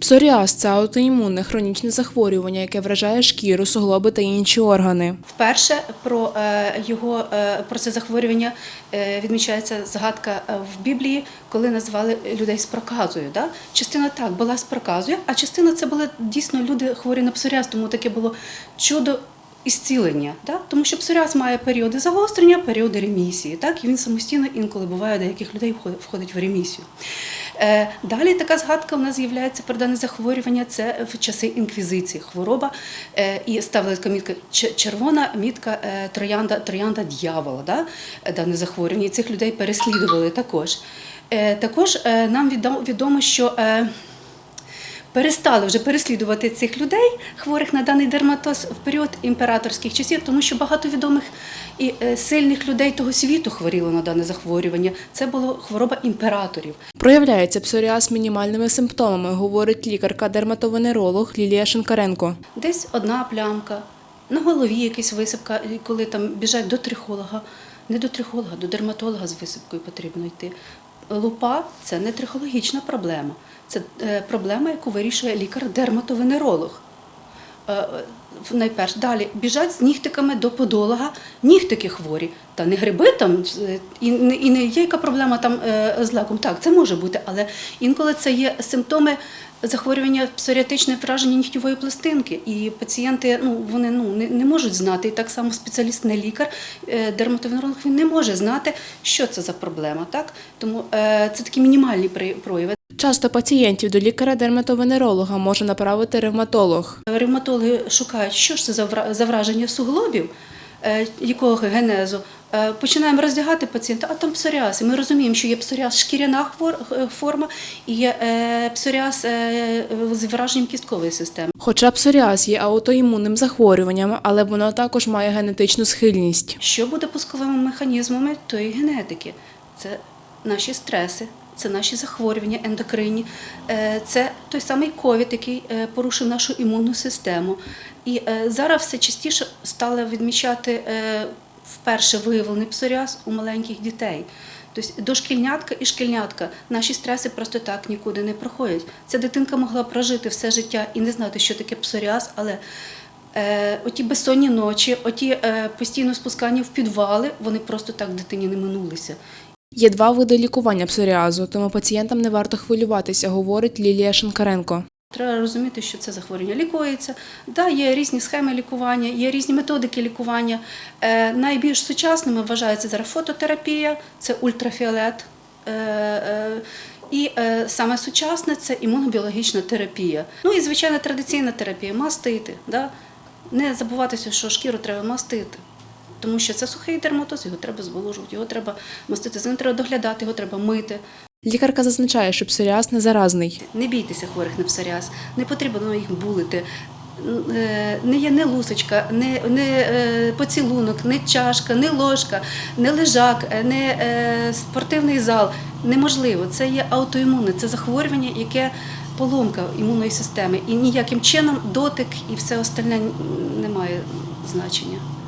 Псоріаз це аутоімунне хронічне захворювання, яке вражає шкіру, суглоби та інші органи. Вперше про е, його е, про це захворювання е, відмічається згадка в Біблії, коли назвали людей з проказою. Да? Частина так була з проказою, а частина це були дійсно люди хворі на псоріаз, тому таке було чудо. Ісцілення, да? тому що псоріаз має періоди загострення, періоди ремісії. Так? І він самостійно інколи буває, деяких людей входить в ремісію. Е, далі така згадка у нас з'являється про дане захворювання. Це в часи інквізиції хвороба. Е, і ставила така мітка червона мітка е, троянда, троянда дьявола, да? дане захворювання. І цих людей переслідували також. Також нам відомо що. Перестали вже переслідувати цих людей, хворих на даний дерматоз в період імператорських часів, тому що багато відомих і е, сильних людей того світу хворіло на дане захворювання. Це була хвороба імператорів. Проявляється псоріаз мінімальними симптомами, говорить лікарка-дерматовенеролог Лілія Шинкаренко. Десь одна плямка, на голові якась висипка, коли там біжать до трихолога, не до трихолога, до дерматолога з висипкою потрібно йти. Лупа це не трихологічна проблема, це е, проблема, яку вирішує лікар-дерматовенеролог. Е, е, Найперше далі біжать з нігтиками до подолога, нігтики хворі. Та не гриби там, е, і не, і не є яка проблема там з лаком. Так, це може бути, але інколи це є симптоми захворювання псоріатичне враження нігтєвої пластинки. І пацієнти ну, вони ну, не, не можуть знати. І так само спеціаліст, не лікар, дерматовенеролог, він не може знати, що це за проблема. Так? Тому е, це такі мінімальні прояви. Часто пацієнтів до лікаря-дерматовенеролога може направити ревматолог. Ревматологи шукають, що ж це за вра- враження суглобів, е, якого генезу. Е, Починаємо роздягати пацієнта, а там псоріаз. І ми розуміємо, що є псоріаз шкіряна е, форма і є псоріаз з враженням кісткової системи. Хоча псоріаз є аутоімунним захворюванням, але воно також має генетичну схильність. Що буде пусковими механізмами тої генетики? Це наші стреси, це наші захворювання ендокринні, е, це той самий ковід, який е, порушив нашу імунну систему. І е, зараз все частіше стали відмічати вперше виявлений псоріаз у маленьких дітей. Тобто дошкільнятка і шкільнятка, наші стреси просто так нікуди не проходять. Ця дитинка могла прожити все життя і не знати, що таке псоріаз, але Е, оті безсонні ночі, оті е, постійно спускання в підвали, вони просто так дитині не минулися. Є два види лікування псоріазу, тому пацієнтам не варто хвилюватися, говорить Лілія Шинкаренко. Треба розуміти, що це захворювання лікується. Да, є різні схеми лікування, є різні методики лікування. Е, найбільш сучасними вважається зараз фототерапія, це ультрафіолет. Е, е, і саме сучасне це імунобіологічна терапія. Ну і звичайна традиційна терапія мастити. Да? Не забуватися, що шкіру треба мастити. Тому що це сухий дерматоз, його треба зволожувати, його треба мастити, за ним треба доглядати, його треба мити. Лікарка зазначає, що псоріаз не заразний. Не бійтеся хворих на псоріаз, не потрібно їх булити. Е, Не є не лусочка, не, не е, поцілунок, не чашка, не ложка, не лежак, е, не спортивний зал. Неможливо. Це є аутоімунне, це захворювання, яке поломка імунної системи. І ніяким чином дотик і все остальне не має значення.